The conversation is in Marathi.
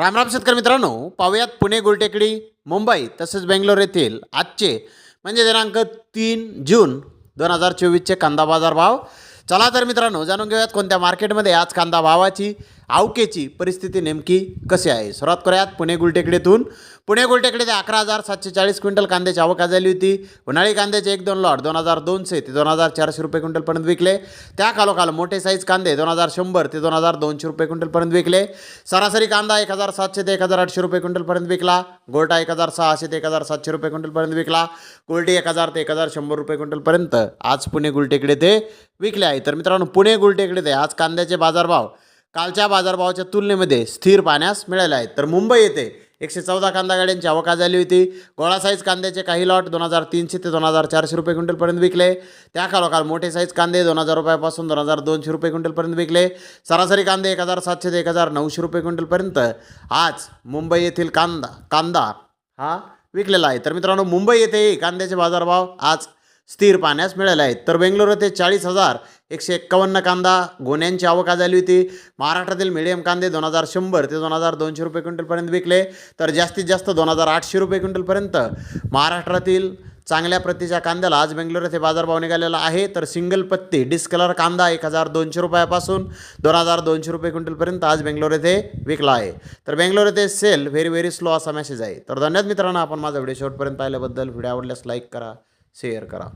रामराम शेतकरी मित्रांनो पाहूयात पुणे गुलटेकडी मुंबई तसेच बेंगलोर येथील आजचे म्हणजे दिनांक तीन जून दोन हजार चोवीसचे कांदा बाजार भाव. चला तर मित्रांनो जाणून घेऊयात कोणत्या मार्केटमध्ये आज कांदा भावाची आवकेची परिस्थिती नेमकी कशी आहे? सुरुवात करूयात पुणे गुलटेकडीतून. पुणे गुलटेकडीत अकरा हजार सातशे चाळीस क्विंटल कांद्याची आवक झाली होती. उन्हाळी कांद्याचे एक दोन लॉट दोन हजार दोनशे ते दोन हजार चारशे रुपये क्विंटलपर्यंत विकले. त्या खालोखाल मोठे साईज कांदे दोन हजार शंभर ते दोन हजार दोनशे रुपये क्विंटलपर्यंत विकले. सरासरी कांदा एक हजार सातशे ते एक हजार आठशे रुपये क्विंटलपर्यंत विकला. गोल्टा एक हजार सहाशे ते एक हजार सातशे रुपये क्विंटलपर्यंत विकला. गोल्टी एक हजार ते एक हजार शंभर रुपये क्विंटलपर्यंत आज पुणे गुलटेकडे ते विकले आहे. तर मित्रांनो पुणे गुलटेकडे ते आज कांद्याचे बाजारभाव कालच्या बाजारभावाच्या तुलनेमध्ये स्थिर पाहण्यास मिळाले आहेत. तर मुंबई येथे एकशे चौदा कांदा गाड्यांची आवक झाली होती. गोळा साईज कांद्याचे काही लॉट दोन हजार तीनशे ते दोन हजार चारशे रुपये क्विंटलपर्यंत विकले. त्या खालोखाल मोठे साईज कांदे दोन हजार रुपयापासून दोन हजार दोनशे रुपये क्विंटलपर्यंत विकले. सरासरी कांदे एक हजार सातशे ते एक हजार नऊशे रुपये क्विंटलपर्यंत. आज मुंबई येथील कांदा कांदा हा विकलेला आहे. तर मित्रांनो मुंबई येथे कांद्याचे बाजारभाव आज स्थिर पाहण्यास मिळाले आहेत. तर बेंगलोर येथे चाळीस हजार एकशे एक्कावन्न कांदा गोण्यांची आवक झाली होती. महाराष्ट्रातील मिडियम कांदे दोन हजार शंभर ते दोन हजार दोनशे रुपये क्विंटलपर्यंत विकले. तर जास्तीत जास्त दोन हजार आठशे रुपये क्विंटलपर्यंत महाराष्ट्रातील चांगल्या प्रतीच्या कांद्याला आज बेंगलोर येथे बाजारभाव निघालेला आहे. तर सिंगल पत्ती डिस्कलर कांदा एक हजार दोनशे रुपयापासून दोन हजार दोनशे रुपये क्विंटलपर्यंत आज बेंगलोर येथे विकला आहे. तर बेंगलोर येथे सेल व्हेरी व्हेरी स्लो असा मेसेज आहे. तर धन्यवाद मित्रांनो आपण माझा व्हिडिओ शेवटपर्यंत पाहिल्याबद्दल. व्हिडिओ आवडल्यास लाईक करा. शेअर करा